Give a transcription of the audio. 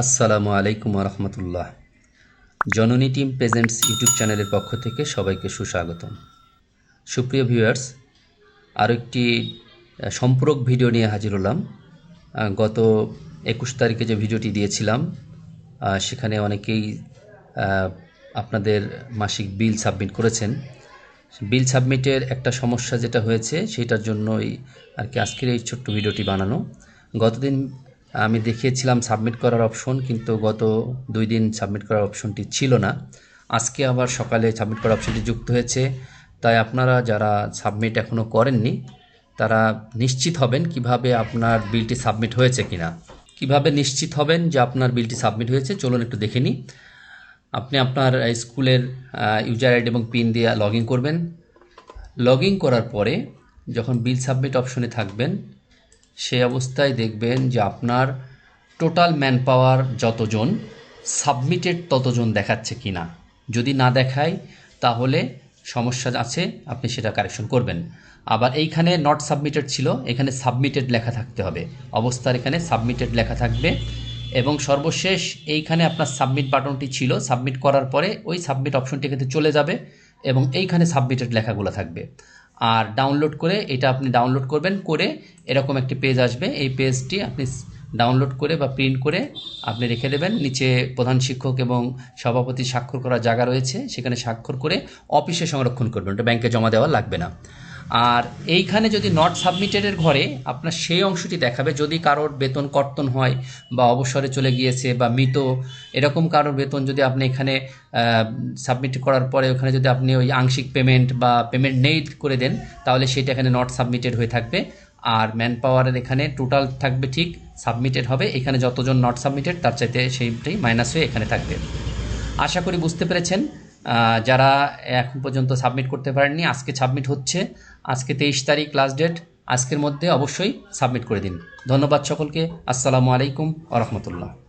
আসসালামু আলাইকুম রহমতুল্লাহ। জননী টিম প্রেজেন্টস ইউটিউব চ্যানেলের পক্ষ থেকে সবাইকে সুস্বাগতম। সুপ্রিয় ভিউয়ার্স আরও একটি সম্পূরক ভিডিও নিয়ে হাজির হলাম। গত একুশ তারিখে যে ভিডিওটি দিয়েছিলাম সেখানে অনেকেই আপনাদের মাসিক বিল সাবমিট করেছেন। বিল সাবমিটের একটা সমস্যা যেটা হয়েছে, সেটার জন্যই আর কি আজকের এই ছোট্ট ভিডিওটি বানানো। গতদিন আমি দেখিয়েছিলাম সাবমিট করার অপশন কিন্তু গত দুই দিন সাবমিট করার অপশনটি ছিল না। আজকে আবার সকালে সাবমিট করার অপশনটি যুক্ত হয়েছে। তাই আপনারা যারা সাবমিট এখনও করেননি, তারা নিশ্চিত হবেন কীভাবে আপনার বিলটি সাবমিট হয়েছে কিনা। কীভাবে নিশ্চিত হবেন যে আপনার বিলটি সাবমিট হয়েছে, চলুন একটু দেখে নিই। আপনি আপনার স্কুলের ইউজার আইডি এবং পিন দিয়ে লগ করবেন। লগ করার পরে যখন বিল সাবমিট অপশনে থাকবেন সেই অবস্থায় দেখবেন যে আপনার টোটাল ম্যান পাওয়ার যতজন সাবমিটেড ততজন দেখাচ্ছে কি না যদি না দেখায়, তাহলে সমস্যা আছে, আপনি সেটা কারেকশন করবেন। আবার এইখানে নট সাবমিটেড ছিল, এখানে সাবমিটেড লেখা থাকতে হবে। অবস্থার এখানে সাবমিটেড লেখা থাকবে এবং সর্বশেষ এইখানে আপনার সাবমিট বাটনটি ছিল সাবমিট করার পরে ওই সাবমিট অপশনটি এখানে চলে যাবে এবং এইখানে সাবমিটেড লেখাগুলো থাকবে। আর ডাউনলোড করে এটা আপনি ডাউনলোড করবেন, করে এরকম একটি পেজ আসবে। এই পেজটি আপনি ডাউনলোড করে বা প্রিন্ট করে আপনি রেখে দেবেন। নিচে প্রধান শিক্ষক এবং সভাপতি স্বাক্ষর করার জায়গা রয়েছে। সেখানে স্বাক্ষর করে অফিসে সংরক্ষণ করবেন। ওটা ব্যাংকে জমা দেওয়া লাগবে না। আর এইখানে যদি নট সাবমিটেডের ঘরে আপনার সেই অংশটি দেখাবে, যদি কারোর বেতন কর্তন হয় বা অবসরে চলে গিয়েছে বা মৃত, এরকম কারোর বেতন যদি আপনি এখানে সাবমিট করার পরে ওখানে যদি আপনি ওই আংশিক পেমেন্ট বা পেমেন্ট নেই করে দেন, তাহলে সেটা এখানে নট সাবমিটেড হয়ে থাকবে। আর ম্যান পাওয়ারের এখানে টোটাল থাকবে ঠিক সাবমিটেড হবে। এখানে যতজন নট সাবমিটেড তার চাইতে সেইটাই মাইনাস হয়ে এখানে থাকবে। আশা করি বুঝতে পেরেছেন। যারা এখন পর্যন্ত সাবমিট করতে পারেননি, আজকে সাবমিট হচ্ছে। আজকে তেইশ তারিখ লাস্ট ডেট আজকের মধ্যে অবশ্যই সাবমিট করে দিন। ধন্যবাদ সকলকে। আসসালামু আলাইকুম আ রহমতুল্লাহ।